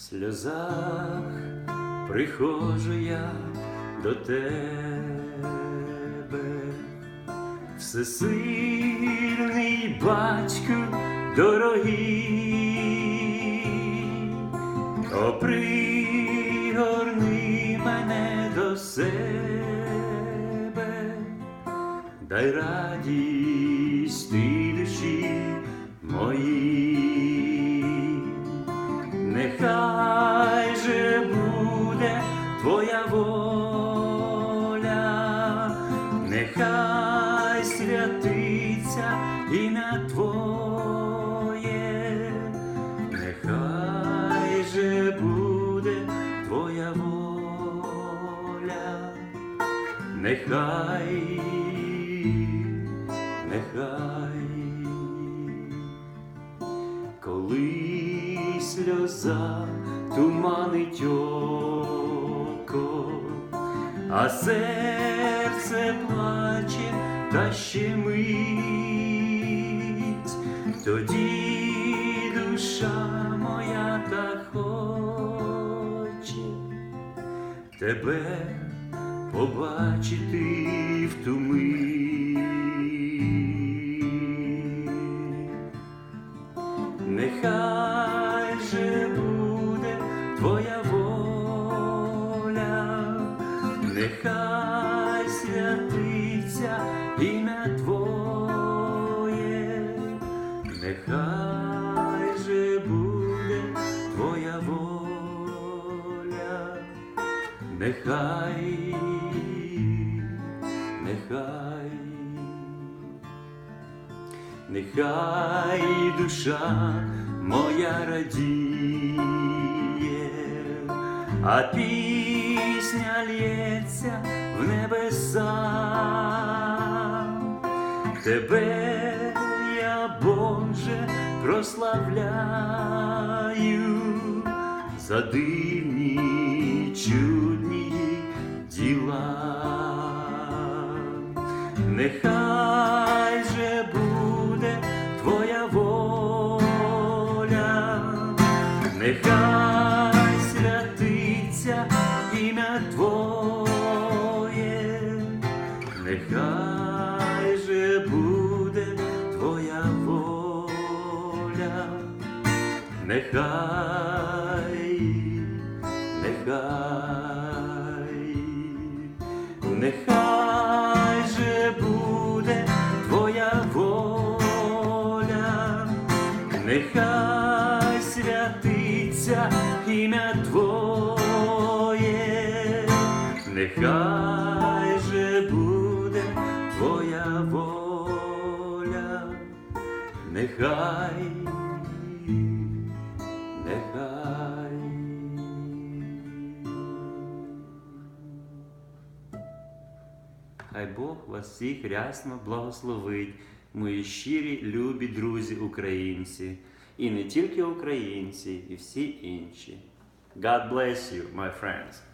Сльозах приходжу я до тебе, всесильний батьку дорогий, о, пригорни мене до себе, дай радість ти душі моїй. Нехай нехай святиться ім'я Твоє, нехай же буде твоя воля, нехай, нехай. Коли сльоза туманить око, а серце плаче та щемить, тоді душа моя та хоче тебе побачити в ту мить. Нехай же буде твоя воля, нехай святиться ім'я Твоє, нехай же буде твоя воля, нехай, нехай. Нехай душа моя радіє, а пісня лється в небеса. Тебе я, Боже, прославляю за дивні чудні діла. Нехай ім'я Твоє, нехай же буде твоя воля, нехай, нехай. Нехай же буде твоя воля, нехай нехай же буде твоя воля, нехай, нехай. Хай Бог вас всіх рясно благословить, мої щирі, любі друзі українці, і не тільки українці, і всі інші. God bless you, my friends.